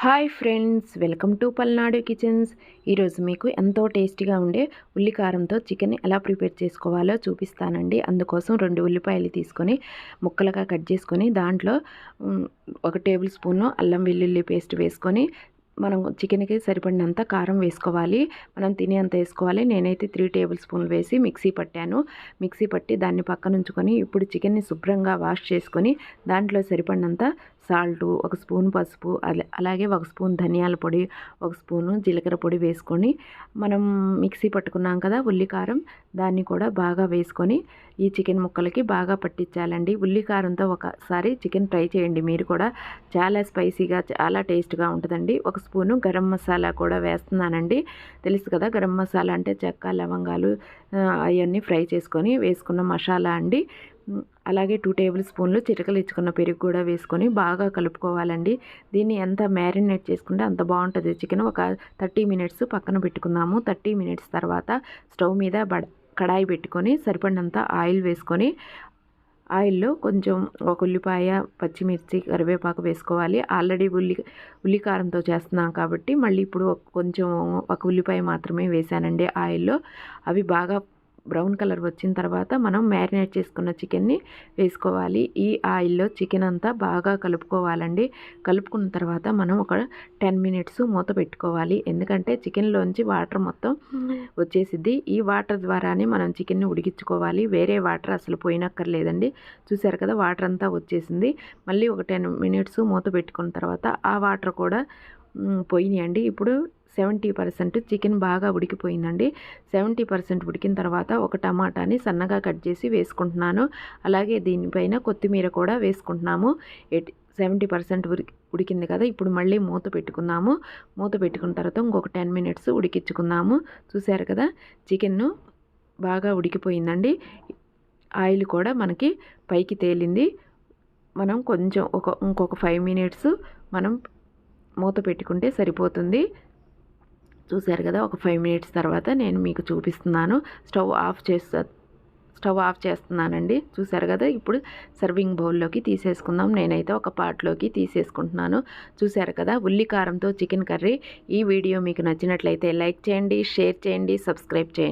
Hi friends welcome to Palnadu kitchens. ఈరోజు మీకు ఎంతో టేస్టీగా ఉండే ఉల్లికారంతో చికెన్ ఎలా ప్రిపేర్ చేసుకోవాలో చూపిస్తానండి. అందుకోసం రెండు ఉల్లిపాయలు తీసుకొని ముక్కలుగా కట్ చేసుకొని దాంట్లో ఒక టేబుల్ స్పూను అల్లం వెల్లుల్లి పేస్ట్ వేసుకొని మనం చికెన్కి సరిపడినంత కారం వేసుకోవాలి. మనం తినేంత వేసుకోవాలి. నేనైతే త్రీ టేబుల్ స్పూన్లు వేసి మిక్సీ పట్టాను. మిక్సీ పట్టి దాన్ని పక్కన ఉంచుకొని ఇప్పుడు చికెన్ని శుభ్రంగా వాష్ చేసుకొని దాంట్లో సరిపడినంత సాల్టు ఒక స్పూన్ పసుపు అలాగే ఒక స్పూన్ ధనియాల పొడి ఒక స్పూను జీలకర్ర పొడి వేసుకొని మనం మిక్సీ పట్టుకున్నాం కదా ఉల్లికారం దాన్ని కూడా బాగా వేసుకొని ఈ చికెన్ ముక్కలకి బాగా పట్టించాలండి. ఉల్లికారంతో ఒకసారి చికెన్ ఫ్రై చేయండి. మీరు కూడా చాలా స్పైసీగా చాలా టేస్ట్గా ఉంటుందండి. ఒక స్పూను గరం మసాలా కూడా వేస్తున్నానండి. తెలుసు కదా గరం మసాలా అంటే చెక్క లవంగాలు అవన్నీ ఫ్రై చేసుకొని వేసుకున్న మసాలా అండి. అలాగే టూ టేబుల్ స్పూన్లు చిటకలు ఇచ్చుకున్న పెరుగు కూడా వేసుకొని బాగా కలుపుకోవాలండి. దీన్ని ఎంత మ్యారినేట్ చేసుకుంటే అంత బాగుంటుంది. చికెన్ ఒక థర్టీ మినిట్స్ పక్కన పెట్టుకుందాము. థర్టీ మినిట్స్ తర్వాత స్టవ్ మీద బడ కడాయి పెట్టుకొని సరిపడినంత ఆయిల్ వేసుకొని ఆయిల్లో కొంచెం ఒక ఉల్లిపాయ పచ్చిమిర్చి కరివేపాకు వేసుకోవాలి. ఆల్రెడీ ఉల్లి ఉల్లికారంతో చేస్తున్నాం కాబట్టి మళ్ళీ ఇప్పుడు కొంచెం ఒక ఉల్లిపాయ మాత్రమే వేసానండి ఆయిల్లో. అవి బాగా బ్రౌన్ కలర్ వచ్చిన తర్వాత మనం మ్యారినేట్ చేసుకున్న చికెన్ని వేసుకోవాలి. ఈ ఆయిల్లో చికెన్ అంతా బాగా కలుపుకోవాలండి. కలుపుకున్న తర్వాత మనం ఒక టెన్ మినిట్స్ మూత పెట్టుకోవాలి. ఎందుకంటే చికెన్లోంచి వాటర్ మొత్తం వచ్చేసిద్ది. ఈ వాటర్ ద్వారానే మనం చికెన్ని ఉడికించుకోవాలి. వేరే వాటర్ అసలు పోయినక్కర్లేదండి. చూసారు కదా వాటర్ అంతా వచ్చేసింది. మళ్ళీ ఒక టెన్ మినిట్స్ మూత పెట్టుకున్న తర్వాత ఆ వాటర్ కూడా పోయినాయండి. ఇప్పుడు సెవెంటీ పర్సెంట్ చికెన్ బాగా ఉడికిపోయిందండి. సెవెంటీ పర్సెంట్ ఉడికిన తర్వాత ఒక టమాటాని సన్నగా కట్ చేసి వేసుకుంటున్నాను. అలాగే దీనిపైన కొత్తిమీర కూడా వేసుకుంటున్నాము. ఎయిట్ సెవెంటీ పర్సెంట్ ఉడికింది కదా ఇప్పుడు మళ్ళీ మూత పెట్టుకుందాము. మూత పెట్టుకున్న తర్వాత ఇంకొక టెన్ మినిట్స్ ఉడికించుకుందాము. చూసారు కదా చికెన్ను బాగా ఉడికిపోయిందండి. ఆయిల్ కూడా మనకి పైకి తేలింది. మనం కొంచెం ఒక ఇంకొక ఫైవ్ మినిట్స్ మనం మూత పెట్టుకుంటే సరిపోతుంది. చూశారు కదా ఒక ఫైవ్ మినిట్స్ తర్వాత నేను మీకు చూపిస్తున్నాను. స్టవ్ ఆఫ్ చేస్తా స్టవ్ ఆఫ్ చేస్తున్నానండి. చూసారు కదా ఇప్పుడు సర్వింగ్ బౌల్లోకి తీసేసుకుందాం. నేనైతే ఒక పాట్లోకి తీసేసుకుంటున్నాను. చూసారు కదా ఉల్లి కారంతో చికెన్ కర్రీ ఈ వీడియో మీకు నచ్చినట్లయితే లైక్ చేయండి షేర్ చేయండి సబ్స్క్రైబ్ చేయండి.